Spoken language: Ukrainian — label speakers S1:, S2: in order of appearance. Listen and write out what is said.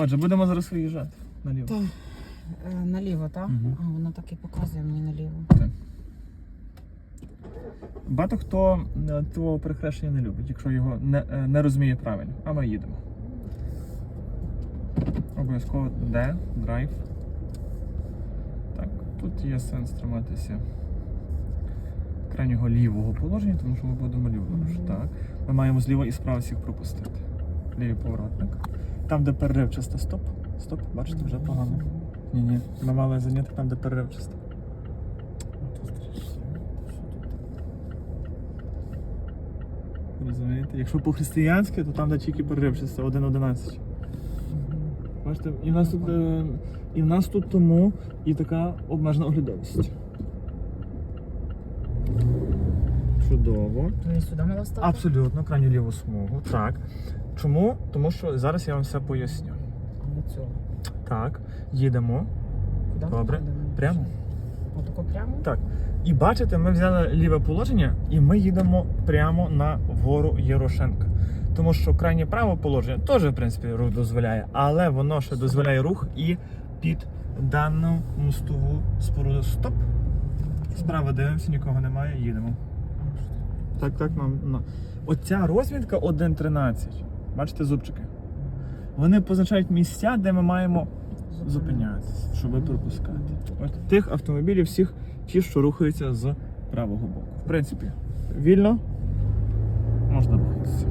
S1: Отже, будемо зараз виїжджати наліво.
S2: Так. Е, Наліво, так?
S1: Мгм.
S2: А, воно так і показує мені наліво.
S1: Багато хто е, твого перехрещення не любить, якщо його не, е, не розуміє правильно. А ми їдемо. Обов'язково де, драйв. Так, тут є сенс триматися крайнього лівого положення, тому що ми будемо ліворуч.
S2: Мгм.
S1: Так. Ми маємо зліва і справа всіх пропустити. Лівий поворотник. Там, де переривчасто, стоп. Стоп, бачите, вже погано. Ні, ні. Ми мали зайняти там, де переривчасто. Розумієте? Якщо по-християнськи, то там, де тільки переривчасто, 1.11. Бачите, і в нас тут, е, і в нас тут тому і така обмежена оглядовість. Чудово.
S2: Сюди мала стати?
S1: Абсолютно, крайню ліву смугу. Так. Чому? Тому що зараз я вам все поясню.
S2: Цього.
S1: Так, їдемо
S2: Куди
S1: Добре.
S2: їдемо?
S1: прямо.
S2: Отако прямо?
S1: Так. І бачите, ми взяли ліве положення і ми їдемо прямо на вгору Єрошенка. Тому що крайнє праве положення теж, в принципі, рух дозволяє, але воно ще дозволяє рух і під дану мостову споруду. Стоп. Справа дивимося, нікого немає, їдемо. Так, так, нам. на. Оця розмітка 1.13. Бачите зубчики? Вони позначають місця, де ми маємо зупинятися, щоб пропускати. От тих автомобілів всіх ті, що рухаються з правого боку. В принципі, вільно можна рухатися.